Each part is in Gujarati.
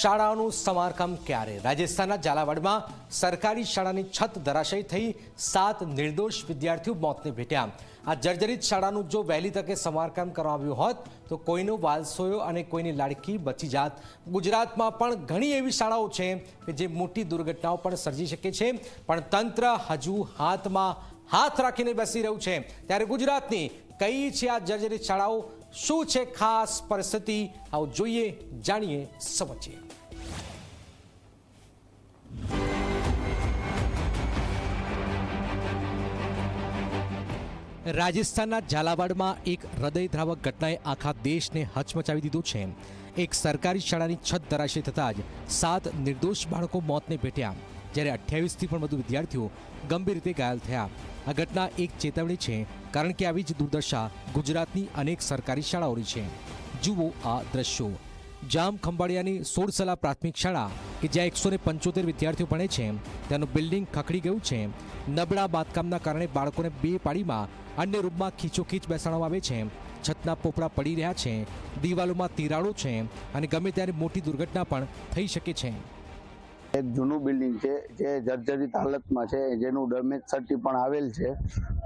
શાળાઓનું સમારકામ ક્યારે? રાજસ્થાનના ઝાલાવાડમાં સરકારી શાળાની છત ધરાશયી થઈ સાત નિર્દોષ વિદ્યાર્થીઓ મોતને ભેટ્યા. આ જર્જરિત શાળાનું જો વહેલી તકે સમારકામ કરવામાં આવ્યું હોત, તો કોઈનો વાલસોયો અને કોઈની લાડકી બચી જાત. ગુજરાતમાં પણ ઘણી એવી શાળાઓ છે કે જે મોટી દુર્ઘટનાઓ પણ સર્જી શકે છે, પણ તંત્ર હજુ હાથમાં હાથ રાખીને બેસી રહ્યું છે. ત્યારે ગુજરાતની કઈ છે આ જર્જરિત શાળાઓ? શું છે ખાસ પરિસ્થિતિ? આવું જોઈએ, જાણીએ સમજીએ. રાજસ્થાનના ઝાલાવાડમાં એક હૃદયદ્રાવક ઘટનાએ આખા દેશને હચમચાવી દીધો છે. એક સરકારી શાળાની છત ધરાશય થતાં જ સાત નિર્દોષ બાળકો મોતને ભેટ્યા. જ્યારે અઠ્યાવીસથી પણ વધુ વિદ્યાર્થીઓ ગંભીર રીતે ઘાયલ થયા. આ ઘટના એક ચેતવણી છે, કારણ કે આવી જ દુર્દશા ગુજરાતની અનેક સરકારી શાળાઓની છે. જુઓ આ દ્રશ્યો. જામ ખંભાળિયાની સોળસલા પ્રાથમિક શાળા, કે જ્યાં એકસો ને પંચોતેર વિદ્યાર્થીઓ ભણે છે, તેનું બિલ્ડિંગ ખખડી ગયું છે. નબળા બાંધકામના કારણે બાળકોને બે પાડીમાં અન્ય રૂમમાં ખીચોખીચ બેસાડવામાં આવે છે. છતના પોપડા પડી રહ્યા છે. દિવાલોમાં તિરાડો છે અને ગમે ત્યારે મોટી દુર્ઘટના પણ થઈ શકે છે. એક જૂનું બિલ્ડિંગ છે, જે જર્જરિત હાલતમાં છે, જેનું ડેમેજ સર્ટી પણ આવેલ છે.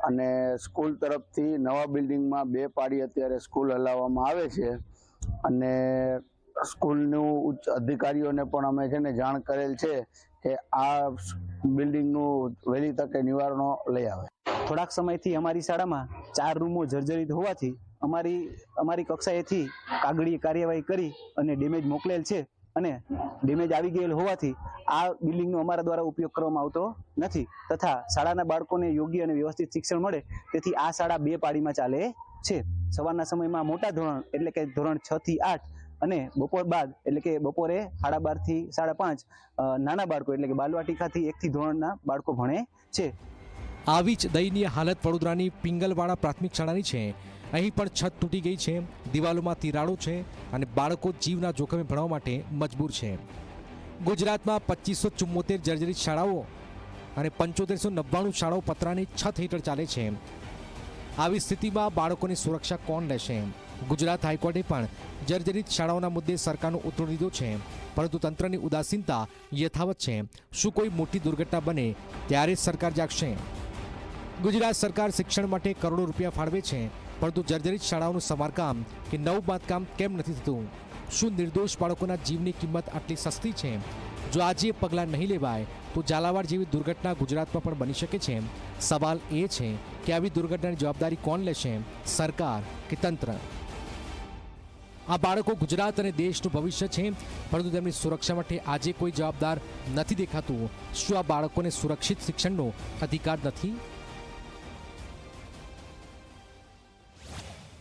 અને સ્કૂલ તરફથી નવા બિલ્ડિંગમાં બે પાડી અત્યારે સ્કૂલ હલાવવામાં આવે છે. અને સ્કૂલનું ઉચ્ચ અધિકારીઓને પણ અમે છે ને જાણ કરેલ છે કે આ બિલ્ડિંગનું વહેલી તકે નિવારણો લઈ આવે. થોડાક સમયથી અમારી શાળામાં ચાર રૂમો જર્જરિત હોવાથી અમારી અમારી કક્ષાએથી કાગળી કાર્યવાહી કરી અને ડેમેજ મોકલેલ છે. અને ડેમેજ આવી ગયેલ હોવાથી આ બિલ્ડિંગનો અમારા દ્વારા ઉપયોગ કરવામાં આવતો નથી. તથા શાળાના બાળકોને યોગ્ય અને વ્યવસ્થિત શિક્ષણ મળે, તેથી આ શાળા બે પાડીમાં ચાલે છે. સવારના સમયમાં મોટા ધોરણ એટલે કે ધોરણ છ થી આઠ અને બપોર બાદ એટલે કે બપોરે સાડા બારથી સાડા પાંચ નાના બાળકો એટલે કે બાલવાટિકાથી એકથી ધોરણના બાળકો ભણે છે. આવી જ દયનીય હાલત વડોદરાની પિંગલવાડા પ્રાથમિક શાળાની છે. અહીં પણ છત તૂટી ગઈ છે, દિવાલોમાં તિરાડો છે અને બાળકો જીવના જોખમે ભણવા માટે મજબૂર છે. ગુજરાતમાં પચીસો ચુમ્મોતેર જર્જરિત શાળાઓ અને પંચોતેરસો નવ્વાણું શાળાઓ પતરાની છત હેઠળ ચાલે છે. આવી સ્થિતિમાં બાળકોની સુરક્ષા કોણ લેશે? ગુજરાત હાઈકોર્ટે પણ જર્જરિત શાળાઓના મુદ્દે સરકારનો ઉતરો લીધો છે. પરંતુ તંત્રની ઉદાસીનતા યથાવત છે. શું કોઈ મોટી દુર્ઘટના બને ત્યારે જ સરકાર જાગશે? ગુજરાત સરકાર શિક્ષણ માટે કરોડો રૂપિયા ફાળવે છે. પરંતુ જર્જરિત શાળાઓનું સમારકામ કે નવું બાંધકામ કેમ નથી થતું? શું નિર્દોષ બાળકોના જીવની કિંમત આટલી સસ્તી છે? જો આજે પગલાં નહીં લેવાય, તો ઝાલાવાડ જેવી દુર્ઘટના ગુજરાતમાં પણ બની શકે છે. સવાલ એ છે કે આવી દુર્ઘટનાની જવાબદારી કોણ લેશે? સરકાર કે તંત્ર? આ બાળકો ગુજરાત અને દેશનું ભવિષ્ય છે, પરંતુ તેમની સુરક્ષા માટે આજે કોઈ જવાબદાર નથી દેખાતું. શું આ બાળકોને સુરક્ષિત શિક્ષણનો અધિકાર નથી?